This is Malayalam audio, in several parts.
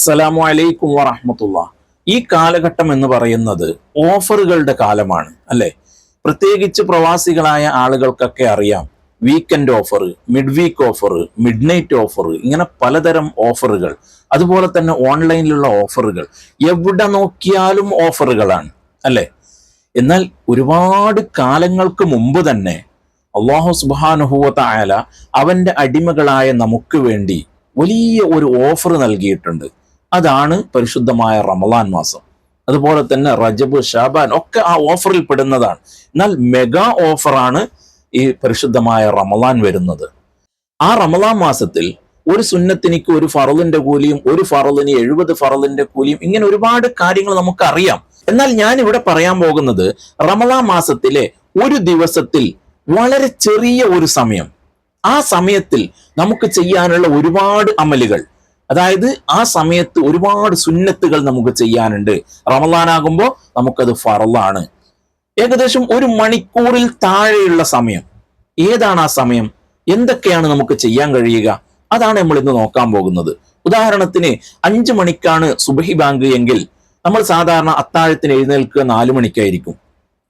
അസ്സലാമു അലൈക്കും വറഹമത്തുള്ള. ഈ കാലഘട്ടം എന്ന് പറയുന്നത് ഓഫറുകളുടെ കാലമാണ് അല്ലെ? പ്രത്യേകിച്ച് പ്രവാസികളായ ആളുകൾക്കൊക്കെ അറിയാം weekend offer mid week offer midnight offer ഇങ്ങനെ പലതരം ഓഫറുകൾ അതുപോലെ തന്നെ ഓൺലൈനിലുള്ള ഓഫറുകൾ എവിടെ നോക്കിയാലും ഓഫറുകളാണ് അല്ലെ? എന്നാൽ ഒരുപാട് കാലങ്ങൾക്ക് മുമ്പ് തന്നെ അള്ളാഹു സുബാനുഹൂവത്ത ആയാല അവന്റെ അടിമകളായ നമുക്ക് വേണ്ടി വലിയ ഒരു ഓഫർ നൽകിയിട്ടുണ്ട്. അതാണ് പരിശുദ്ധമായ റമലാൻ മാസം. അതുപോലെ തന്നെ റജബ് ഷാബാൻ ഒക്കെ ആ ഓഫറിൽ പെടുന്നതാണ്. എന്നാൽ മെഗാ ഓഫറാണ് ഈ പരിശുദ്ധമായ റമലാൻ വരുന്നത്. ആ റമലാൻ മാസത്തിൽ ഒരു സുന്നത്തിനിക്ക് ഒരു ഫറലിന്റെ കൂലിയും ഒരു ഫറലിന് എഴുപത് ഫറലിന്റെ കൂലിയും ഇങ്ങനെ ഒരുപാട് കാര്യങ്ങൾ നമുക്ക് അറിയാം എന്നാൽ ഞാൻ ഇവിടെ പറയാൻ പോകുന്നത് റമലാൻ മാസത്തിലെ ഒരു ദിവസത്തിൽ വളരെ ചെറിയ ഒരു സമയം. ആ സമയത്തിൽ നമുക്ക് ചെയ്യാനുള്ള ഒരുപാട് അമലുകൾ. അതായത് ആ സമയത്ത് ഒരുപാട് സുന്നത്തുകൾ നമുക്ക് ചെയ്യാനുണ്ട്. റമലാനാകുമ്പോൾ നമുക്കത് ഫറലാണ് ഏകദേശം ഒരു മണിക്കൂറിൽ താഴെയുള്ള സമയം. ഏതാണ് ആ സമയം? എന്തൊക്കെയാണ് നമുക്ക് ചെയ്യാൻ കഴിയുക? അതാണ് നമ്മൾ ഇന്ന് നോക്കാൻ പോകുന്നത്. ഉദാഹരണത്തിന് അഞ്ചു മണിക്കാണ് സുബഹി ബാങ്ക് എങ്കിൽ നമ്മൾ സാധാരണ അത്താഴത്തിന് എഴുന്നേൽക്കുക നാലു മണിക്കായിരിക്കും.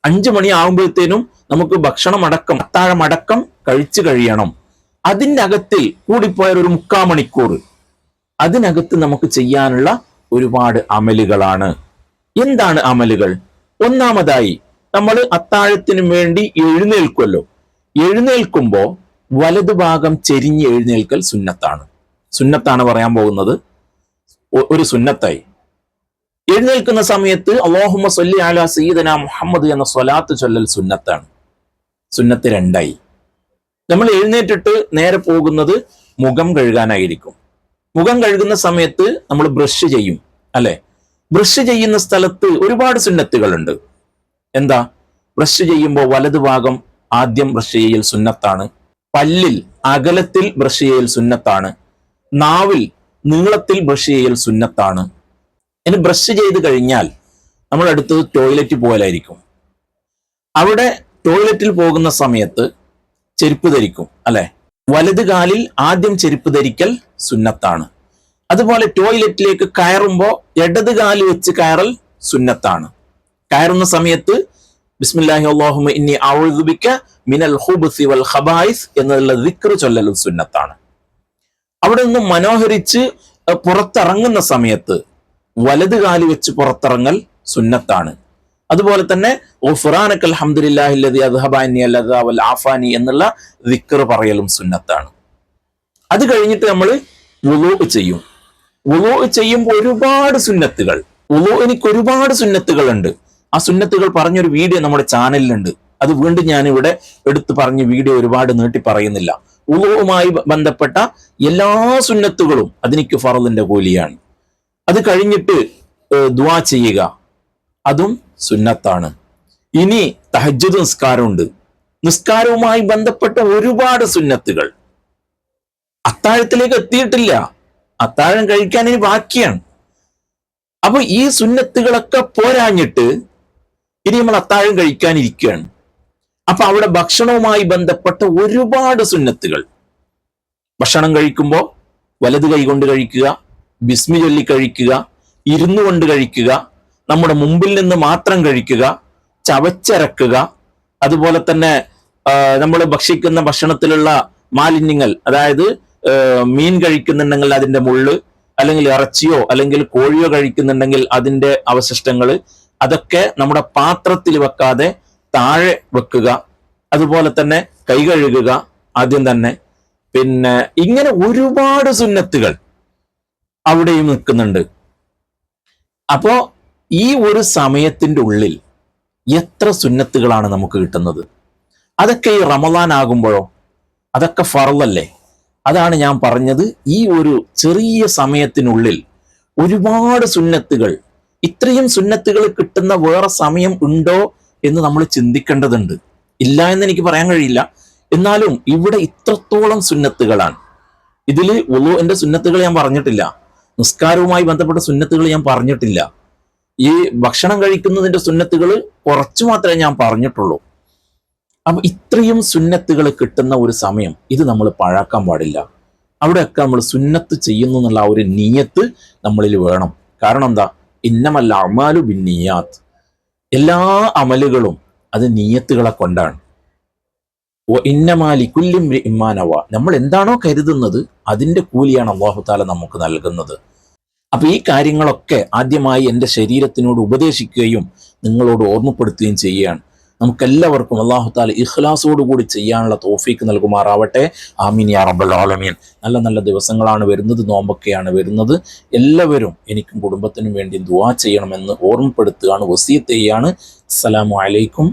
അഞ്ചു മണി ആകുമ്പോഴത്തേനും നമുക്ക് ഭക്ഷണം അടക്കം അത്താഴം അടക്കം കഴിച്ചു കഴിയണം. അതിന്റെ അകത്തിൽ കൂടിപ്പോയാൽ ഒരു മുക്കാൽ മണിക്കൂർ. അതിനകത്ത് നമുക്ക് ചെയ്യാനുള്ള ഒരുപാട് അമലുകളാണ്. എന്താണ് അമലുകൾ? ഒന്നാമതായി നമ്മൾ അത്താഴത്തിന് വേണ്ടി എഴുന്നേൽക്കുമല്ലോ എഴുന്നേൽക്കുമ്പോൾ വലതുഭാഗം ചെരിഞ്ഞ് എഴുന്നേൽക്കൽ സുന്നത്താണ്. സുന്നത്താണ് പറയാൻ പോകുന്നത്. ഒരു സുന്നത്തായി. എഴുന്നേൽക്കുന്ന സമയത്ത് അള്ളാഹുമ സല്ലി അല സീദന മുഹമ്മദ് എന്ന സ്വലാത്ത് ചൊല്ലൽ സുന്നത്താണ്. സുന്നത്ത് രണ്ടായി. നമ്മൾ എഴുന്നേറ്റിട്ട് നേരെ പോകുന്നത് മുഖം കഴുകാനായിരിക്കും. മുഖം കഴുകുന്ന സമയത്ത് നമ്മൾ ബ്രഷ് ചെയ്യും അല്ലെ? ബ്രഷ് ചെയ്യുന്ന സ്ഥലത്ത് ഒരുപാട് സുന്നത്തുകളുണ്ട്. എന്താ? ബ്രഷ് ചെയ്യുമ്പോൾ വലതുഭാഗം ആദ്യം ബ്രഷ് ചെയ്യൽ സുന്നത്താണ്. പല്ലിൽ അകലത്തിൽ ബ്രഷ് ചെയ്യൽ സുന്നത്താണ്. നാവിൽ നീളത്തിൽ ബ്രഷ് ചെയ്യൽ സുന്നത്താണ്. ഇനി ബ്രഷ് ചെയ്ത് കഴിഞ്ഞാൽ നമ്മൾ അടുത്തത് ടോയ്ലറ്റ് പോലായിരിക്കും അവിടെ ടോയ്ലറ്റിൽ പോകുന്ന സമയത്ത് ചെരുപ്പ് ധരിക്കും അല്ലെ? വലത് കാലിൽ ആദ്യം ചെരുപ്പ് ധരിക്കൽ സുന്നത്താണ്. അതുപോലെ ടോയ്ലറ്റിലേക്ക് കയറുമ്പോൾ ഇടത് കാൽ വെച്ച് കയറൽ സുന്നത്താണ്. കയറുന്ന സമയത്ത് ബിസ്മില്ലാഹി അള്ളാഹുമ ഇന്നി ഔദുബിക്ക മിനൽ ഖുബ്സി വൽ ഖബായിസ് എന്നുള്ള ദിക്ർ ചൊല്ലലും സുന്നത്താണ്. അവിടെ നിന്ന് മനോഹരിച്ച് പുറത്തിറങ്ങുന്ന സമയത്ത് വലത് കാൽ വെച്ച് പുറത്തിറങ്ങൽ സുന്നത്താണ്. അതുപോലെ തന്നെ "ഗുഫ്റാനക അൽഹംദുലില്ലാഹി അദ്ഹബാനി അദ്ഹബ അന്നി അല്ലദാ വൽ ആഫാനി എന്നുള്ള വിക്കർ പറയലും സുന്നത്താണ്. അത് കഴിഞ്ഞിട്ട് നമ്മൾ വുളൂ ചെയ്യും. വുളൂ ചെയ്യുമ്പോൾ ഒരുപാട് സുന്നത്തുകൾ. വുളൂ എനിക്ക് ഒരുപാട് സുന്നത്തുകൾ ഉണ്ട് ആ സുന്നത്തുകൾ പറഞ്ഞൊരു വീഡിയോ നമ്മുടെ ചാനലിലുണ്ട്. അത് വീണ്ടും ഞാൻ ഇവിടെ എടുത്തു പറഞ്ഞ വീഡിയോ ഒരുപാട് നീട്ടി പറയുന്നില്ല. ഉളുവുമായി ബന്ധപ്പെട്ട എല്ലാ സുന്നത്തുകളും അതിനിക്ക് ഫറലിന്റെ കൂലിയാണ്. അത് കഴിഞ്ഞിട്ട് ദ്വാ ചെയ്യുക. അതും സുന്നത്താണ്. ഇനി തഹജ്ജുദ് നിസ്കാരമുണ്ട്. നിസ്കാരവുമായി ബന്ധപ്പെട്ട ഒരുപാട് സുന്നത്തുകൾ. അത്താഴത്തിലേക്ക് എത്തിയിട്ടില്ല. അത്താഴം കഴിക്കാൻ ഇനി ബാക്കിയാണ്. അപ്പൊ ഈ സുന്നത്തുകളൊക്കെ പോരാഞ്ഞിട്ട് ഇനി നമ്മൾ അത്താഴം കഴിക്കാനിരിക്കുകയാണ് അപ്പൊ അവിടെ ഭക്ഷണവുമായി ബന്ധപ്പെട്ട ഒരുപാട് സുന്നത്തുകൾ. ഭക്ഷണം കഴിക്കുമ്പോൾ വലത് കൈ കൊണ്ട് കഴിക്കുക ബിസ്മി ചൊല്ലി കഴിക്കുക ഇരുന്നു കൊണ്ട് കഴിക്കുക നമ്മുടെ മുമ്പിൽ നിന്ന് മാത്രം കഴിക്കുക ചവച്ചരക്കുക. അതുപോലെ തന്നെ നമ്മൾ ഭക്ഷിക്കുന്ന ഭക്ഷണത്തിലുള്ള മാലിന്യങ്ങൾ അതായത് മീൻ കഴിക്കുന്നുണ്ടെങ്കിൽ അതിന്റെ മുള്ള് അല്ലെങ്കിൽ ഇറച്ചിയോ അല്ലെങ്കിൽ കോഴിയോ കഴിക്കുന്നുണ്ടെങ്കിൽ അതിന്റെ അവശിഷ്ടങ്ങൾ അതൊക്കെ നമ്മുടെ പാത്രത്തിൽ വെക്കാതെ താഴെ വെക്കുക. അതുപോലെ തന്നെ കൈ കഴുകുക ആദ്യം തന്നെ. പിന്നെ ഇങ്ങനെ ഒരുപാട് സുന്നത്തുകൾ അവിടെയും നിൽക്കുന്നുണ്ട്. അപ്പോ ഈ ഒരു സമയത്തിന്റെ ഉള്ളിൽ എത്ര സുന്നത്തുകളാണ് നമുക്ക് കിട്ടുന്നത്? അതൊക്കെ ഈ റമദാൻ ആകുമ്പോഴോ? അതൊക്കെ ഫറലല്ലേ? അതാണ് ഞാൻ പറഞ്ഞത്. ഈ ഒരു ചെറിയ സമയത്തിനുള്ളിൽ ഒരുപാട് സുന്നത്തുകൾ ഇത്രയും സുന്നത്തുകൾ കിട്ടുന്ന വേറെ സമയം ഉണ്ടോ എന്ന് നമ്മൾ ചിന്തിക്കേണ്ടതുണ്ട്. ഇല്ല എന്ന് എനിക്ക് പറയാൻ കഴിയില്ല. എന്നാലും ഇവിടെ ഇത്രത്തോളം സുന്നത്തുകളാണ്. ഇതിൽ ഉളുവിന്റെ സുന്നത്തുകൾ ഞാൻ പറഞ്ഞിട്ടില്ല. നിസ്കാരവുമായി ബന്ധപ്പെട്ട സുന്നത്തുകൾ ഞാൻ പറഞ്ഞിട്ടില്ല. ഈ ഭക്ഷണം കഴിക്കുന്നതിന്റെ സുന്നത്തുകൾ കുറച്ചു മാത്രമേ ഞാൻ പറഞ്ഞിട്ടുള്ളൂ. അപ്പൊ ഇത്രയും സുന്നത്തുകൾ കിട്ടുന്ന ഒരു സമയം ഇത് നമ്മൾ പാഴാക്കാൻ പാടില്ല. അവിടെയൊക്കെ നമ്മൾ സുന്നത്ത് ചെയ്യുന്നു എന്നുള്ള ഒരു നീയത്ത് നമ്മളിൽ വേണം. കാരണം എന്താ? ഇന്നമല്ല അമാലു ബിൻ നീയാത്ത്. എല്ലാ അമലുകളും അത് നീയത്തുകളെ കൊണ്ടാണ്. ഓ ഇന്നമാലി കുല്ലിം ഇമ്മാനവ നമ്മൾ എന്താണോ കരുതുന്നത് അതിന്റെ കൂലിയാണ് അള്ളാഹു താല നമുക്ക് നൽകുന്നത്. അപ്പൊ ഈ കാര്യങ്ങളൊക്കെ ആദ്യമായി എന്റെ ശരീരത്തിനോട് ഉപദേശിക്കുകയും നിങ്ങളോട് ഓർമ്മപ്പെടുത്തുകയും ചെയ്യുകയാണ്. നമുക്കെല്ലാവർക്കും അള്ളാഹു താല ഇഖ്ലാസോട് കൂടി ചെയ്യാനുള്ള തോഫീക്ക് നൽകുമാറാവട്ടെ. ആമീൻ യാ റബ്ബൽ ആലമീൻ. നല്ല നല്ല ദിവസങ്ങളാണ് വരുന്നത് നോമ്പൊക്കെയാണ് വരുന്നത്. എല്ലാവരും എനിക്കും കുടുംബത്തിനും വേണ്ടി ദുവാ ചെയ്യണമെന്ന് ഓർമ്മപ്പെടുത്തുകയാണ് വസീത്ത് ചെയ്യാണ് അസ്സലാമു അലൈക്കും